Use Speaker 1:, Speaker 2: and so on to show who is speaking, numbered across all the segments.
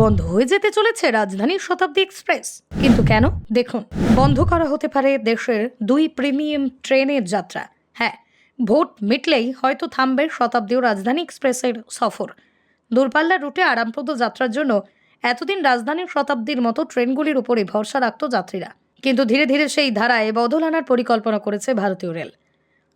Speaker 1: বন্ধ হয়ে যেতে চলেছে রাজধানীর শতাব্দী এক্সপ্রেস। কিন্তু কেন? দেখুন, বন্ধ করা হতে পারে দেশের দুই প্রিমিয়াম ট্রেনের যাত্রা। হ্যাঁ ভোট মিটলেই হয়তো থামবে শতাব্দী ও রাজধানী এক্সপ্রেসের সফর। দূরপাল্লার রুটে আরামপ্রদ যাত্রার জন্য এতদিন রাজধানীর শতাব্দীর মতো ট্রেনগুলির উপরে ভরসা রাখত যাত্রীরা। কিন্তু ধীরে ধীরে সেই ধারায় বদল আনার পরিকল্পনা করেছে ভারতীয় রেল।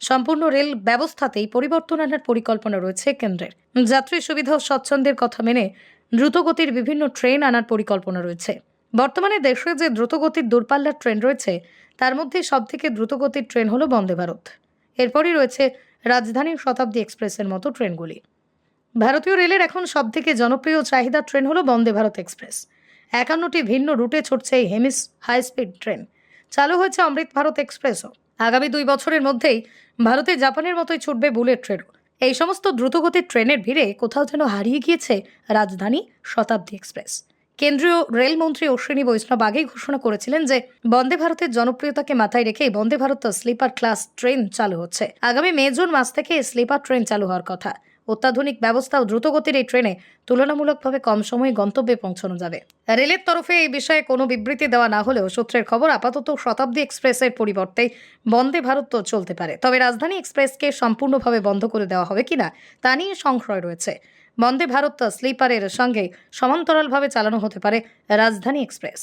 Speaker 1: সম্পূর্ণ রেল ব্যবস্থাতেই পরিবর্তন আনার পরিকল্পনা রয়েছে কেন্দ্রের। যাত্রী সুবিধা ও স্বচ্ছন্দের কথা মেনে দ্রুতগতির বিভিন্ন ট্রেন আনার পরিকল্পনা রয়েছে। বর্তমানে দেশে যে দ্রুতগতির দূরপাল্লার ট্রেন রয়েছে, তার মধ্যে সবথেকে দ্রুতগতির ট্রেন হলো বন্দে ভারত। এরপরই রয়েছে রাজধানীর শতাব্দী এক্সপ্রেসের মতো ট্রেনগুলি। ভারতীয় রেলের এখন সবথেকে জনপ্রিয় চাহিদা ট্রেন হলো বন্দে ভারত এক্সপ্রেস। একান্নটি ভিন্ন রুটে ছুটছে এই হেমিস হাই স্পিড ট্রেন। চালু হয়েছে অমৃত ভারত এক্সপ্রেসও। আগামী দুই বছরের মধ্যেই ভারতে জাপানের মতোই ছুটবে বুলেট ট্রেনও। এই সমস্ত দ্রুতগতির ট্রেনের ভিড়ে কোথাও যেন হারিয়ে গিয়েছে রাজধানী শতাব্দী এক্সপ্রেস। কেন্দ্রীয় রেলমন্ত্রী অশ্বিনী বৈষ্ণব আগেই ঘোষণা করেছিলেন যে, বন্দে ভারতের জনপ্রিয়তাকে মাথায় রেখেই Vande Bharat sleeper class train চালু হচ্ছে। আগামী মে জুন মাস থেকে স্লিপার ট্রেন চালু হওয়ার কথা। অত্যাধুনিক ব্যবস্থা ও দ্রুতগতির এই ট্রেনে তুলনামূলকভাবে কম সময়ে গন্তব্যে পৌঁছানো যাবে। রেলের তরফে এই বিষয়ে কোনো বিবৃতি দেওয়া না হলেও সূত্রের খবর আপাতত শতাব্দী এক্সপ্রেসের পরিবর্তে বন্দে ভারত তো চলতে পারে। তবে রাজধানী এক্সপ্রেসকে সম্পূর্ণভাবে বন্ধ করে দেওয়া হবে কিনা তা নিয়ে সংশয় রয়েছে। বন্দে ভারত স্লিপারের সঙ্গে সমান্তরালভাবে চালানো হতে পারে রাজধানী এক্সপ্রেস।